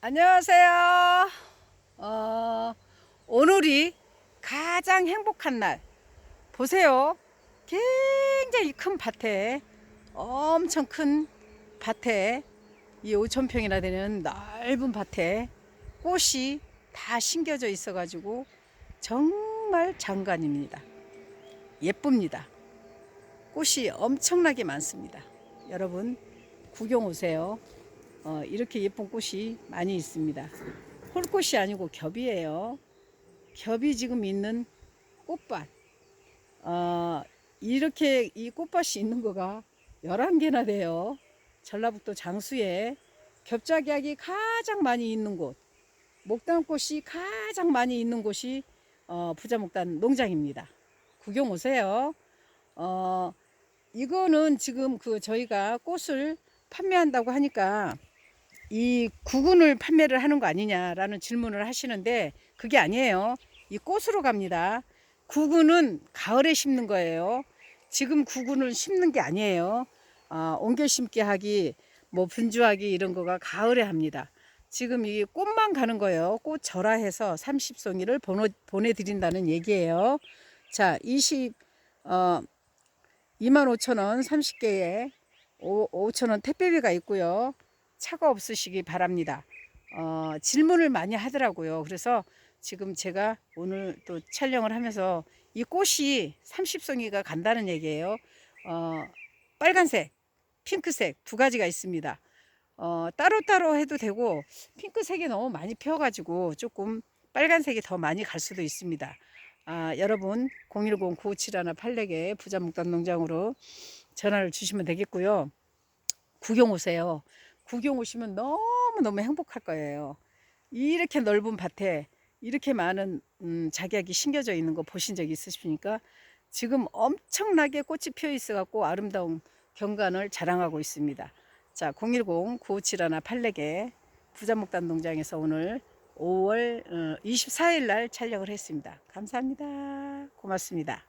안녕하세요. 어, 오늘이 가장 행복한 날. 보세요. 굉장히 큰 밭에, 엄청 큰 밭에, 이 5천평이나 되는 넓은 밭에 꽃이 다 심겨져 있어가지고 정말 장관입니다. 예쁩니다. 꽃이 엄청나게 많습니다. 여러분, 구경 오세요. 어, 이렇게 예쁜 꽃이 많이 있습니다. 홀꽃이 아니고 겹이에요. 겹이 지금 있는 꽃밭. 어, 이렇게 이 꽃밭이 있는 거가 11개나 돼요. 전라북도 장수에 겹작약이 가장 많이 있는 곳, 목단꽃이 가장 많이 있는 곳이 어, 부자목단 농장입니다. 구경 오세요. 어, 이거는 지금 그 저희가 꽃을 판매한다고 하니까 이 구근을 판매를 하는 거 아니냐라는 질문을 하시는데 그게 아니에요. 이 꽃으로 갑니다. 구근은 가을에 심는 거예요. 지금 구근을 심는 게 아니에요. 아, 옮겨 심기 하기, 뭐 분주하기 이런 거가 가을에 합니다. 지금 이 꽃만 가는 거예요. 꽃 절하해서 30송이를 보내드린다는 얘기예요. 자, 20, 어, 25,000원 30개에 5,000원 택배비가 있고요. 차가 없으시기 바랍니다. 어, 질문을 많이 하더라고요. 그래서 지금 제가 오늘 또 촬영을 하면서 이 꽃이 30송이가 간다는 얘기예요. 어, 빨간색, 핑크색 두 가지가 있습니다. 어, 따로따로 해도 되고 핑크색이 너무 많이 피어가지고 조금 빨간색이 더 많이 갈 수도 있습니다. 아, 여러분 010-957-1-8 부자목단 농장으로 전화를 주시면 되겠고요. 구경 오세요. 구경 오시면 너무너무 행복할 거예요. 이렇게 넓은 밭에 이렇게 많은 음, 작약이 심겨져 있는 거 보신 적 있으십니까? 지금 엄청나게 꽃이 피어 있어 갖고 아름다운 경관을 자랑하고 있습니다. 자, 010-957-1-8 부자목단 농장에서 오늘 5월 24일 날 촬영을 했습니다. 감사합니다. 고맙습니다.